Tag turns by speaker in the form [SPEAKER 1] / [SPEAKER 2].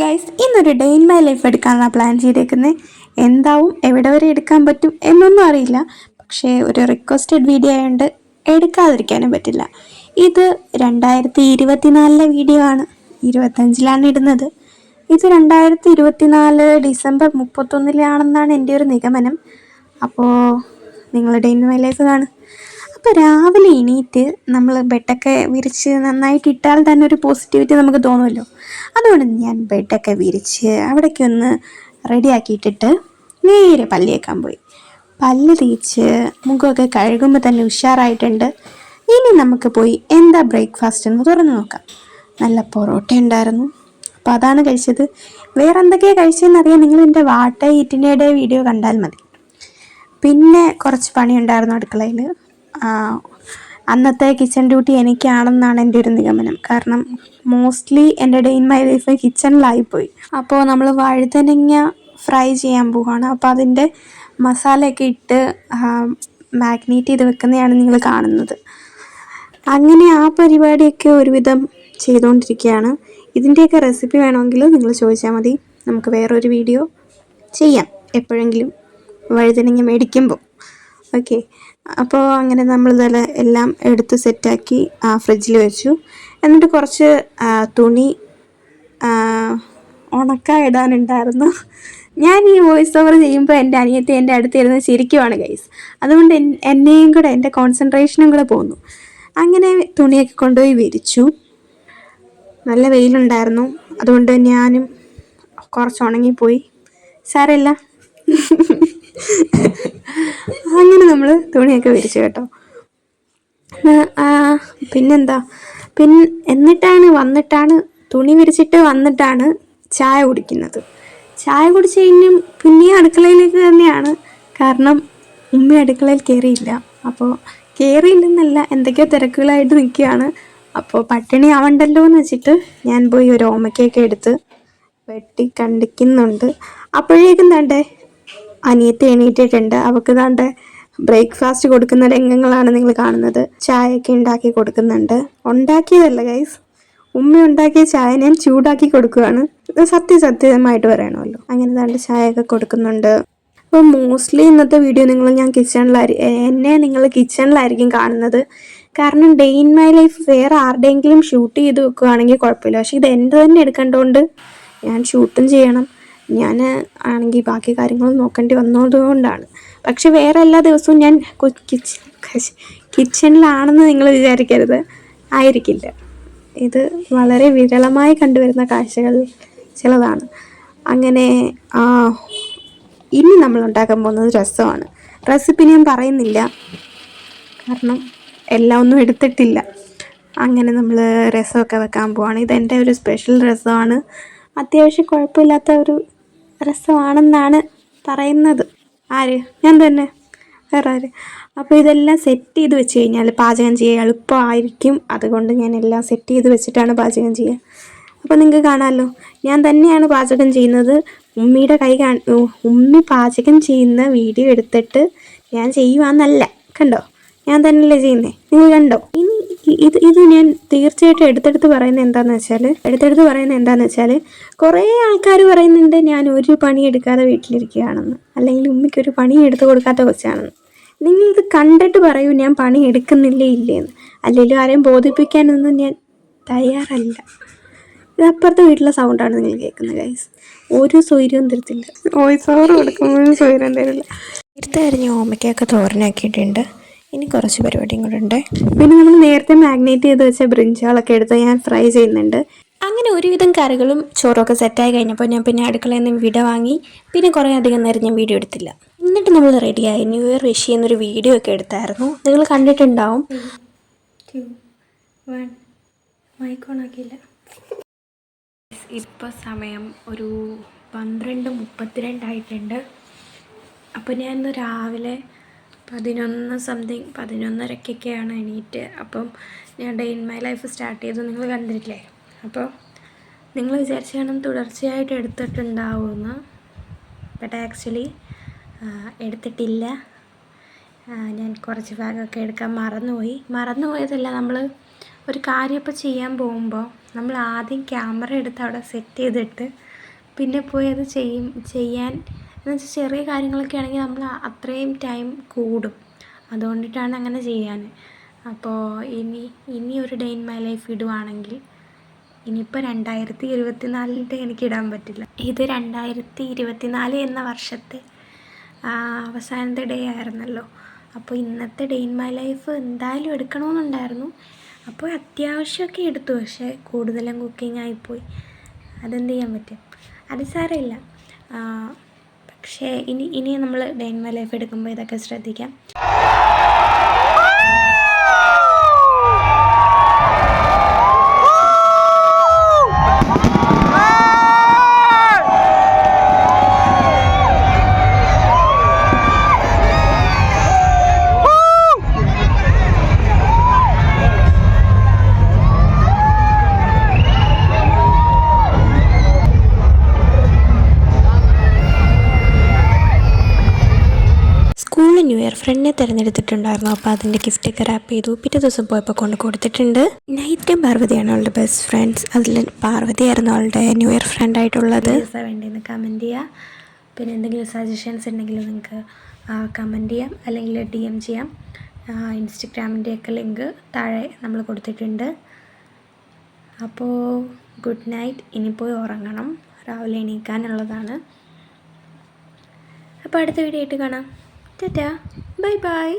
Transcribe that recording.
[SPEAKER 1] Guys ഇന്നൊരു day in my life എടുക്കാനാണ് plan ചെയ്തേക്കുന്നത് എന്താവും എവിടെ വരെ എടുക്കാൻ പറ്റും എന്നൊന്നും അറിയില്ല. പക്ഷേ ഒരു റിക്വസ്റ്റഡ് വീഡിയോ ആയതുകൊണ്ട് എടുക്കാതിരിക്കാനും പറ്റില്ല. ഇത് രണ്ടായിരത്തി ഇരുപത്തിനാലിലെ വീഡിയോ ആണ്. ഇരുപത്തഞ്ചിലാണ് ഇടുന്നത്. ഇത് രണ്ടായിരത്തി ഇരുപത്തിനാല് ഡിസംബർ മുപ്പത്തൊന്നിലാണെന്നാണ് എന്റെ ഒരു നിഗമനം. അപ്പോൾ നിങ്ങൾ ഡേ ഇൻ മൈ ലൈഫ് കാണും അപ്പോൾ രാവിലെ എണീറ്റ് നമ്മൾ ബെഡൊക്കെ വിരിച്ച് നന്നായിട്ട് ഇട്ടാൽ തന്നെ ഒരു പോസിറ്റിവിറ്റി നമുക്ക് തോന്നുമല്ലോ. അതുകൊണ്ട് ഞാൻ ബെഡൊക്കെ വിരിച്ച് അവിടേക്ക് ഒന്ന് റെഡിയാക്കിയിട്ടിട്ട് നേരെ പല്ല് തേക്കാൻ പോയി. പല്ല് തേച്ച് മുഖമൊക്കെ കഴുകുമ്പോൾ തന്നെ ഉഷാറായിട്ടുണ്ട്. ഇനി നമുക്ക് പോയി എന്താ ബ്രേക്ക്ഫാസ്റ്റ് എന്ന് തുറന്ന് നോക്കാം. നല്ല പൊറോട്ട ഉണ്ടായിരുന്നു. അപ്പോൾ അതാണ് കഴിച്ചത്. വേറെ എന്തൊക്കെയാണ് കഴിച്ചതെന്ന് അറിയാൻ നിങ്ങൾ എന്റെ വാട്ട ഈറ്റിന്റെ വീഡിയോ കണ്ടാൽ മതി. പിന്നെ കുറച്ച് പണിയുണ്ടായിരുന്നു അടുക്കളയിൽ. അന്നത്തെ കിച്ചൺ ഡ്യൂട്ടി എനിക്കാണെന്നാണ് എന്റെ ഒരു നിഗമനം. കാരണം മോസ്റ്റ്ലി എന്റെ ഡേ ഇൻ മൈ ലൈഫ് കിച്ചണിലായിപ്പോയി അപ്പോൾ നമ്മൾ വഴുതനങ്ങ ഫ്രൈ ചെയ്യാൻ പോവുകയാണ് അപ്പോൾ അതിന്റെ മസാലയൊക്കെ ഇട്ട് മാഗ്നേറ്റ് ചെയ്ത് വെക്കുന്നതാണ് നിങ്ങൾ കാണുന്നത്. അങ്ങനെ ആ പരിപാടിയൊക്കെ ഒരുവിധം ചെയ്തുകൊണ്ടിരിക്കുകയാണ്. ഇതിന്റെയൊക്കെ റെസിപ്പി വേണമെങ്കിൽ നിങ്ങൾ ചോദിച്ചാൽ മതി. നമുക്ക് വേറൊരു വീഡിയോ ചെയ്യാം. എപ്പോഴെങ്കിലും വഴുതനങ്ങ മേടിക്കുമ്പോൾ ഓക്കെ. അപ്പോൾ അങ്ങനെ നമ്മൾ ഇതെല്ലാം എല്ലാം എടുത്ത് സെറ്റാക്കി ഫ്രിഡ്ജിൽ വെച്ചു. എന്നിട്ട് കുറച്ച് തുണി ഉണക്കാൻ ഇടാനുണ്ടായിരുന്നു. ഞാൻ ഈ വോയിസ് ഓവർ ചെയ്യുമ്പോൾ എന്റെ അനിയത്തെ എന്റെ അടുത്ത് ഇരുന്ന് ചിരിക്കുവാണ് ഗൈസ് അതുകൊണ്ട് എന്നെയും കൂടെ എന്റെ കോൺസെൻട്രേഷനും കൂടെ പോന്നു. അങ്ങനെ തുണിയൊക്കെ കൊണ്ടുപോയി വിരിച്ചു. നല്ല വെയിലുണ്ടായിരുന്നു. അതുകൊണ്ട് ഞാനും കുറച്ച് ഉണങ്ങിപ്പോയി. സാരമില്ല. അങ്ങനെ നമ്മൾ തുണിയൊക്കെ വിരിച്ചു കേട്ടോ. പിന്നെന്താ? പിൻ എന്നിട്ടാണ് വന്നിട്ടാണ് തുണി വിരിച്ചിട്ട് വന്നിട്ടാണ് ചായ കുടിക്കുന്നത്. ചായ കുടിച്ച് കഴിഞ്ഞും പിന്നെയും അടുക്കളയിലേക്ക് തന്നെയാണ്. കാരണം ഉമ്മ അടുക്കളയിൽ കയറിയില്ല അപ്പോൾ കയറിയില്ലെന്നല്ല എന്തൊക്കെയോ തിരക്കുകളായിട്ട് നിൽക്കുകയാണ്. അപ്പോൾ പട്ടിണി ആവണ്ടല്ലോ എന്ന് വെച്ചിട്ട് ഞാൻ പോയി ഒരു ഓമയ്ക്കൊക്കെ എടുത്ത് വെട്ടി കണ്ടിക്കുന്നുണ്ട്. അപ്പോഴേക്കും തണ്ടേ അനിയത്തി എണീറ്റിട്ടുണ്ട്. അവൾക്ക് താണ്ട് ബ്രേക്ക്ഫാസ്റ്റ് കൊടുക്കുന്ന രംഗങ്ങളാണ് നിങ്ങൾ കാണുന്നത്. ചായയൊക്കെ ഉണ്ടാക്കി കൊടുക്കുന്നുണ്ട്. ഉണ്ടാക്കിയതല്ല ഗൈസ് ഉമ്മ ഉണ്ടാക്കിയ ചായ ഞാൻ ചൂടാക്കി കൊടുക്കുകയാണ് സത്യ സത്യസത്യമായിട്ട് പറയണമല്ലോ. അങ്ങനെ താണ്ട് ചായയൊക്കെ കൊടുക്കുന്നുണ്ട്. അപ്പോൾ മോസ്റ്റ്ലി ഇന്നത്തെ വീഡിയോ നിങ്ങൾ ഞാൻ കിച്ചണിലായിരിക്കും എന്നെ നിങ്ങൾ കിച്ചണിലായിരിക്കും കാണുന്നത്. കാരണം ഡേ ഇൻ മൈ ലൈഫ് വേറെ ആരുടെയെങ്കിലും ഷൂട്ട് ചെയ്ത് വെക്കുകയാണെങ്കിൽ കുഴപ്പമില്ല. പക്ഷേ ഇത് എന്റെ തന്നെ എടുക്കേണ്ടതുകൊണ്ട് ഞാൻ ഷൂട്ടും ചെയ്യണം. ഞാൻ ആണെങ്കിൽ ബാക്കി കാര്യങ്ങൾ നോക്കേണ്ടി വന്നതുകൊണ്ടാണ്. പക്ഷേ വേറെ എല്ലാ ദിവസവും ഞാൻ കിച്ചണിലാണെന്ന് നിങ്ങൾ വിചാരിക്കരുത്. ആയിരിക്കില്ല. ഇത് വളരെ വിരളമായി കണ്ടുവരുന്ന കാഴ്ചകൾ ചിലതാണ്. അങ്ങനെ ഇനി നമ്മൾ ഉണ്ടാക്കാൻ പോകുന്നത് രസമാണ്. റെസിപ്പി ഞാൻ പറയുന്നില്ല. കാരണം എല്ലാം ഒന്നും എടുത്തിട്ടില്ല. അങ്ങനെ നമ്മൾ രസമൊക്കെ വെക്കാൻ പോവാണ്. ഇതെന്റെ ഒരു സ്പെഷ്യൽ രസമാണ്. അത്യാവശ്യം കുഴപ്പമില്ലാത്ത ഒരു രസമാണെന്നാണ് പറയുന്നത്. ആര്? ഞാൻ തന്നെ. വേറെ ആര് അപ്പോൾ ഇതെല്ലാം സെറ്റ് ചെയ്ത് വെച്ച് കഴിഞ്ഞാൽ പാചകം ചെയ്യാൻ എളുപ്പമായിരിക്കും. അതുകൊണ്ട് ഞാൻ എല്ലാം സെറ്റ് ചെയ്ത് വെച്ചിട്ടാണ് പാചകം ചെയ്യുക. അപ്പോൾ നിങ്ങൾക്ക് കാണാമല്ലോ ഞാൻ തന്നെയാണ് പാചകം ചെയ്യുന്നത്. ഉമ്മിയുടെ കൈ കാണ ഉമ്മി പാചകം ചെയ്യുന്ന വീഡിയോ എടുത്തിട്ട് ഞാൻ ചെയ്യുവാന്നല്ല. കണ്ടോ? ഞാൻ തന്നെയല്ലേ ചെയ്യുന്നത് നിങ്ങൾ കണ്ടോ? ഇനി ഇത് ഇത് ഞാൻ തീർച്ചയായിട്ടും എടുത്തെടുത്ത് പറയുന്നത് എന്താണെന്ന് വെച്ചാൽ എടുത്തെടുത്ത് പറയുന്നത് എന്താണെന്ന് വെച്ചാൽ കുറേ ആൾക്കാർ പറയുന്നുണ്ട് ഞാൻ ഒരു പണി എടുക്കാതെ വീട്ടിലിരിക്കുകയാണെന്ന്. അല്ലെങ്കിൽ ഉമ്മയ്ക്ക് ഒരു പണി എടുത്തു കൊടുക്കാത്ത കൊച്ചാണെന്ന് നിങ്ങൾ ഇത് കണ്ടിട്ട് പറയൂ ഞാൻ പണി എടുക്കുന്നില്ലേ ഇല്ലേന്ന്. അല്ലെങ്കിൽ ആരെയും ബോധിപ്പിക്കാനൊന്നും ഞാൻ തയ്യാറല്ല. ഇത് അപ്പുറത്തെ വീട്ടിലെ സൗണ്ടാണ് നിങ്ങൾ കേൾക്കുന്നത് ഗൈസ് ഒരു സ്വൈര്യവും തരത്തില്ല. വോയിസ് ഓവർ കൊടുക്കുമ്പോഴും സ്വൈര്യം തരില്ല നേരത്തെ അരിഞ്ഞ ഓമയ്ക്കൊക്കെ തോരനാക്കിയിട്ടുണ്ട്. ഇനി കുറച്ച് പരിപാടിയും കൂടെ ഉണ്ട്. പിന്നെ നമ്മൾ നേരത്തെ മാഗ്നേറ്റ് ചെയ്ത് വെച്ച ബ്രിഞ്ചുകളൊക്കെ എടുത്ത് ഞാൻ ഫ്രൈ ചെയ്യുന്നുണ്ട്. അങ്ങനെ ഒരുവിധം കറികളും ചോറൊക്കെ സെറ്റായി കഴിഞ്ഞപ്പോൾ ഞാൻ പിന്നെ അടുക്കളയിൽ നിന്ന് വിട വാങ്ങി. പിന്നെ കുറേ അധികം നേരം ഞാൻ വീഡിയോ എടുത്തില്ല. എന്നിട്ട് നമ്മൾ റെഡിയായി ന്യൂ ഇയർ വിഷ് ചെയ്യുന്നൊരു വീഡിയോ ഒക്കെ എടുത്തായിരുന്നു. നിങ്ങൾ കണ്ടിട്ടുണ്ടാവും. മൈക്കോണാക്കിയില്ല ഇപ്പോൾ സമയം ഒരു പന്ത്രണ്ട് മുപ്പത്തിരണ്ടായിട്ടുണ്ട് അപ്പോൾ ഞാൻ ഇന്ന് രാവിലെ പതിനൊന്ന് സംതിങ് പതിനൊന്നരക്കൊക്കെയാണ് എണീറ്റ്. അപ്പം ഞാൻ day in my life start ചെയ്തു നിങ്ങൾ കണ്ടിട്ടില്ലേ? അപ്പോൾ നിങ്ങൾ വിചാരിച്ചു കാണും തുടർച്ചയായിട്ട് എടുത്തിട്ടുണ്ടാവുമെന്ന്. ബട്ട് ആക്ച്വലി എടുത്തിട്ടില്ല. ഞാൻ കുറച്ച് ഭാഗമൊക്കെ എടുക്കാൻ മറന്നുപോയി. മറന്നുപോയതല്ല നമ്മൾ ഒരു കാര്യം ഇപ്പോൾ ചെയ്യാൻ പോകുമ്പോൾ നമ്മൾ ആദ്യം ക്യാമറ എടുത്ത് അവിടെ സെറ്റ് ചെയ്തിട്ട് പിന്നെ പോയി അത് ചെയ്യും ചെയ്യാൻ എന്ന് വെച്ചാൽ ചെറിയ കാര്യങ്ങളൊക്കെ ആണെങ്കിൽ നമ്മൾ അത്രയും ടൈം കൂടും. അതുകൊണ്ടിട്ടാണ് അങ്ങനെ ചെയ്യാൻ. അപ്പോൾ ഇനി ഇനി ഒരു ഡേ ഇൻ മൈ ലൈഫ് ഇടുവാണെങ്കിൽ ഇനിയിപ്പോൾ രണ്ടായിരത്തി ഇരുപത്തി നാലിന്റെ എനിക്ക് ഇടാൻ പറ്റില്ല. ഇത് രണ്ടായിരത്തി ഇരുപത്തി നാല് എന്ന വർഷത്തെ അവസാനത്തെ ഡേ ആയിരുന്നല്ലോ. അപ്പോൾ ഇന്നത്തെ ഡേ ഇൻ മൈ ലൈഫ് എന്തായാലും എടുക്കണമെന്നുണ്ടായിരുന്നു അപ്പോൾ അത്യാവശ്യമൊക്കെ എടുത്തു പക്ഷേ കൂടുതലും കുക്കിംഗ് ആയിപ്പോയി അതെന്ത് ചെയ്യാൻ പറ്റും? അത് സാരമില്ല. പക്ഷേ ഇനി ഇനി നമ്മൾ ഡേ ഇൻ മൈ ലൈഫ് എടുക്കുമ്പോൾ ഇതൊക്കെ ശ്രദ്ധിക്കാം. ന്യൂ ഇയർ ഫ്രണ്ടിനെ തിരഞ്ഞെടുത്തിട്ടുണ്ടായിരുന്നു. അപ്പോൾ അതിന്റെ ഗിഫ്റ്റൊക്കെ റാപ്പ് ചെയ്തു. പിറ്റേ ദിവസം പോയപ്പോൾ കൊണ്ട് കൊടുത്തിട്ടുണ്ട്. നൈറ്റ് പാർവതിയാണ് അവളുടെ ബെസ്റ്റ് ഫ്രണ്ട്സ് അതിൽ പാർവതിയായിരുന്നു അവളുടെ ന്യൂ ഇയർ ഫ്രണ്ട് ആയിട്ടുള്ളത്. കമന്റ് ചെയ്യുക പിന്നെ എന്തെങ്കിലും സജഷൻസ് ഉണ്ടെങ്കിൽ നിങ്ങൾക്ക് കമന്റ് ചെയ്യാം. അല്ലെങ്കിൽ ഡി എം ചെയ്യാം. ഇൻസ്റ്റഗ്രാമിന്റെയൊക്കെ ലിങ്ക് താഴെ നമ്മൾ കൊടുത്തിട്ടുണ്ട്. അപ്പോൾ ഗുഡ് നൈറ്റ് ഇനി പോയി ഉറങ്ങണം. രാവിലെ എണീക്കാനുള്ളതാണ്. അപ്പോൾ അടുത്ത വീഡിയോ ആയിട്ട് കാണാം. Tata bye bye